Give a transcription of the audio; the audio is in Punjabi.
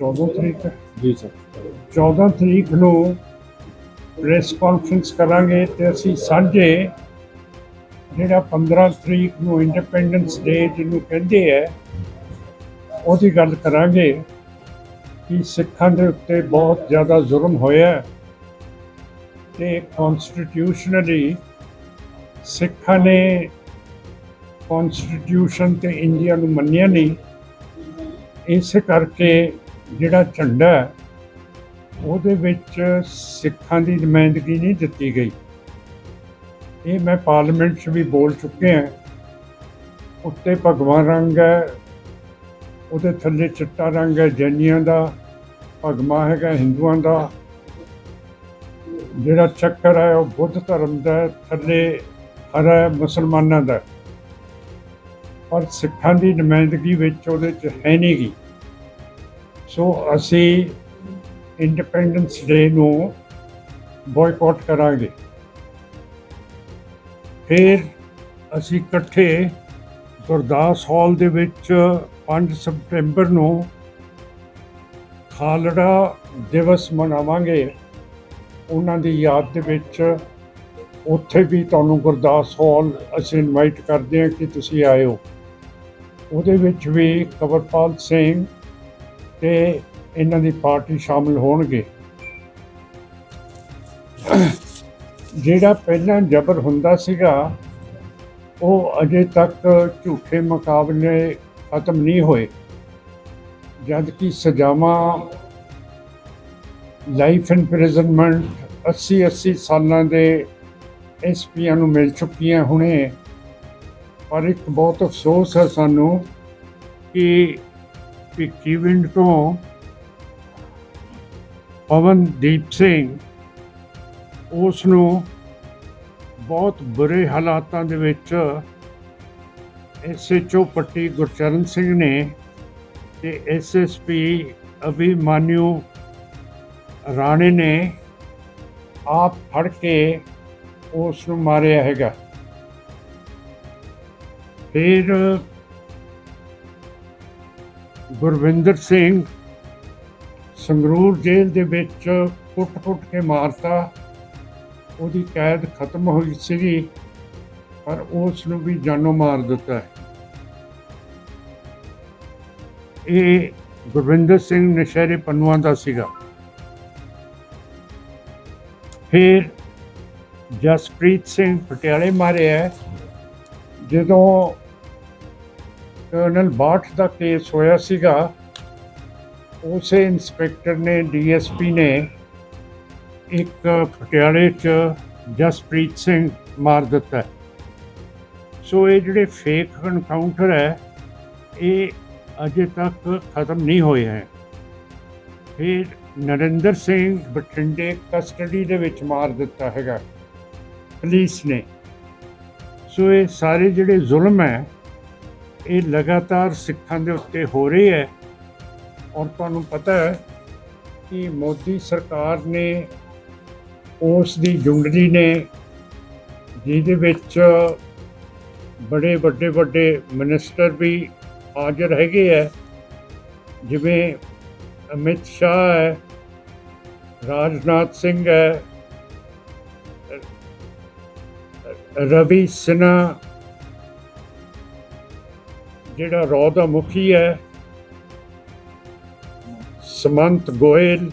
14 ਤਰੀਕ ਜੀ ਸਰ। 14 ਤਰੀਕ ਨੂੰ ਪ੍ਰੈਸ ਕਾਨਫਰੰਸ ਕਰਾਂਗੇ ਤੇ ਅਸੀਂ ਸਾਂਝੇ ਜਿਹੜਾ 15 ਤਰੀਕ ਨੂੰ ਇੰਡੀਪੈਂਡੈਂਸ ਡੇ ਜਿਹਨੂੰ ਕਹਿੰਦੇ ਆ ਉਹਦੀ ਗੱਲ ਕਰਾਂਗੇ ਕਿ ਸਿੱਖਾਂ ਦੇ ਉੱਤੇ ਬਹੁਤ ਜ਼ਿਆਦਾ ਜ਼ੁਲਮ ਹੋਇਆ ਤੇ ਕਨਸਟੀਟਿਊਸ਼ਨਲੀ ਸਿੱਖਾਂ ਨੇ ਕਨਸਟੀਟਿਊਸ਼ਨ ਤੇ ਇੰਡੀਆ ਨੂੰ ਮੰਨਿਆ ਨਹੀਂ। ਇਸੇ ਕਰਕੇ ਜਿਹੜਾ ਝੰਡਾ ਹੈ, ਉਹਦੇ ਵਿੱਚ ਸਿੱਖਾਂ ਦੀ ਨੁਮਾਇੰਦਗੀ ਨਹੀਂ ਦਿੱਤੀ ਗਈ। ਇਹ ਮੈਂ ਪਾਰਲੀਮੈਂਟ 'ਚ ਵੀ ਬੋਲ ਚੁੱਕੇ ਹਾਂ। ਉੱਤੇ ਭਗਵਾਂ ਰੰਗ ਹੈ, ਉਹਦੇ ਥੱਲੇ ਚਿੱਟਾ ਰੰਗ ਹੈ, ਜੈਨੀਆਂ ਦਾ ਭਗਵਾ ਹੈਗਾ, ਹਿੰਦੂਆਂ ਦਾ। ਜਿਹੜਾ ਚੱਕਰ ਹੈ, ਉਹ ਬੁੱਧ ਧਰਮ ਦਾ ਥੱਲੇ ਹਰਾ ਮੁਸਲਮਾਨਾਂ ਦਾ ਪਰ ਸਿੱਖਾਂ ਦੀ ਨੁਮਾਇੰਦਗੀ ਵਿੱਚ ਉਹਦੇ 'ਚ ਹੈ ਨਹੀਂ ਗੀ। ਸੋ ਅਸੀਂ ਇੰਡੀਪੈਂਡੈਂਸ ਡੇ ਨੂੰ ਬਾਇਕਾਟ ਕਰਾਂਗੇ। ਫਿਰ ਅਸੀਂ ਇਕੱਠੇ ਗੁਰਦਾਸ ਹਾਲ ਦੇ ਵਿੱਚ 5 ਸਪਟੈਂਬਰ ਨੂੰ ਖਾਲੜਾ ਦਿਵਸ ਮਨਾਵਾਂਗੇ। ਉਹਨਾਂ ਦੀ ਯਾਦ ਦੇ ਵਿੱਚ ਉੱਥੇ ਵੀ ਤੁਹਾਨੂੰ ਗੁਰਦਾਸ ਹਾਲ ਅਸੀਂ ਇਨਵਾਈਟ ਕਰਦੇ ਹਾਂ ਕਿ ਤੁਸੀਂ ਆਇਓ। ਉਹਦੇ ਵਿੱਚ ਵੀ ਕਵਰਪਾਲ ਸਿੰਘ ਤੇ ਇਹਨਾਂ ਦੀ ਪਾਰਟੀ ਸ਼ਾਮਲ ਹੋਣਗੇ। ਜਿਹੜਾ ਪਹਿਲਾਂ ਜ਼ਬਰ ਹੁੰਦਾ ਸੀਗਾ, ਉਹ ਅਜੇ ਤੱਕ ਝੂਠੇ ਮੁਕਾਬਲੇ ਖਤਮ ਨਹੀਂ ਹੋਏ। ਜਦ ਕਿ ਸਜ਼ਾਵਾਂ ਲਾਈਫ ਇੰਪ੍ਰਿਜ਼ਨਮੈਂਟ 80 80 ਸਾਲਾਂ ਦੇ ਐਸਪੀਆਂ ਨੂੰ ਮਿਲ ਚੁੱਕੀਆਂ ਹੁਣੇ। ਪਰ ਇੱਕ ਬਹੁਤ ਅਫਸੋਸ ਹੈ ਸਾਨੂੰ ਕਿ ਭਿੱਖੀਵਿੰਡ ਤੋਂ ਪਵਨਦੀਪ ਸਿੰਘ ਉਸ ਨੂੰ ਬਹੁਤ ਬੁਰੇ ਹਾਲਾਤਾਂ ਦੇ ਵਿੱਚ ਐਸਐਚਓ ਪੱਟੀ ਗੁਰਚਰਨ ਸਿੰਘ ਨੇ ਤੇ ਐਸਐਸਪੀ ਅਭਿਮਾਨਿਊ ਰਾਣੇ ਨੇ ਆਪ ਫੜ ਕੇ ਉਸ ਨੂੰ ਮਾਰਿਆ ਹੈਗਾ। ਫਿਰ ਗੁਰਵਿੰਦਰ ਸਿੰਘ ਸੰਗਰੂਰ ਜੇਲ੍ਹ ਦੇ ਵਿੱਚ ਕੁੱਟ-ਕੁੱਟ ਕੇ ਮਾਰਤਾ। ਉਹਦੀ ਕੈਦ ਖਤਮ ਹੋਈ ਸੀਗੀ, ਪਰ ਉਸ ਨੂੰ ਵੀ ਜਾਨੋਂ ਮਾਰ ਦਿੱਤਾ। ਹੈ ਇਹ ਗੁਰਵਿੰਦਰ ਸਿੰਘ ਨਸ਼ਹਿਰੇ ਪੰਨੂਆਂ ਦਾ ਸੀਗਾ। ਫਿਰ ਜਸਪ੍ਰੀਤ ਸਿੰਘ ਪਟਿਆਲੇ ਮਾਰਿਆ। ਜਦੋਂ ਕਰਨਲ ਬਾਠ ਦਾ ਕੇਸ ਹੋਇਆ ਸੀਗਾ, ਉਸੇ ਇੰਸਪੈਕਟਰ ਨੇ, ਡੀਐਸਪੀ ਨੇ ਇੱਕ ਪਟਿਆਲੇ 'ਚ ਜਸਪ੍ਰੀਤ ਸਿੰਘ ਮਾਰ ਦਿੱਤਾ। ਸੋ ਇਹ ਜਿਹੜੇ ਫੇਕ ਐਨਕਾਊਂਟਰ ਹੈ, ਇਹ ਅਜੇ ਤੱਕ ਖਤਮ ਨਹੀਂ ਹੋਏ ਹੈ। ਫਿਰ ਨਰਿੰਦਰ ਸਿੰਘ ਬਠਿੰਡੇ ਕਸਟਡੀ ਦੇ ਵਿੱਚ ਮਾਰ ਦਿੱਤਾ ਹੈਗਾ, ਪੁਲਿਸ ਨੇ। ਸੋ ਇਹ ਸਾਰੇ ਜਿਹੜੇ ਜ਼ੁਲਮ ਹੈ ਇਹ ਲਗਾਤਾਰ ਸਿੱਖਾਂ ਦੇ ਉੱਤੇ ਹੋ ਰਹੀ ਹੈ। ਔਰ ਤੁਹਾਨੂੰ ਪਤਾ ਹੈ ਕਿ ਮੋਦੀ ਸਰਕਾਰ ਨੇ ਉਸ ਦੀ ਜੁੰਡਲੀ ਨੇ ਜਿਹਦੇ ਵਿੱਚ ਬੜੇ ਵੱਡੇ ਵੱਡੇ ਮਿਨਿਸਟਰ ਵੀ ਹਾਜ਼ਰ ਹੈਗੇ ਹੈ। ਜਿਵੇਂ ਅਮਿਤ ਸ਼ਾਹ ਹੈ, ਰਾਜਨਾਥ ਸਿੰਘ ਹੈ, ਰਵੀ ਸਿਨਹਾ ਜਿਹੜਾ ਰੌ ਦਾ ਮੁਖੀ ਹੈ ਸਮੰਤ ਗੋਇਲ।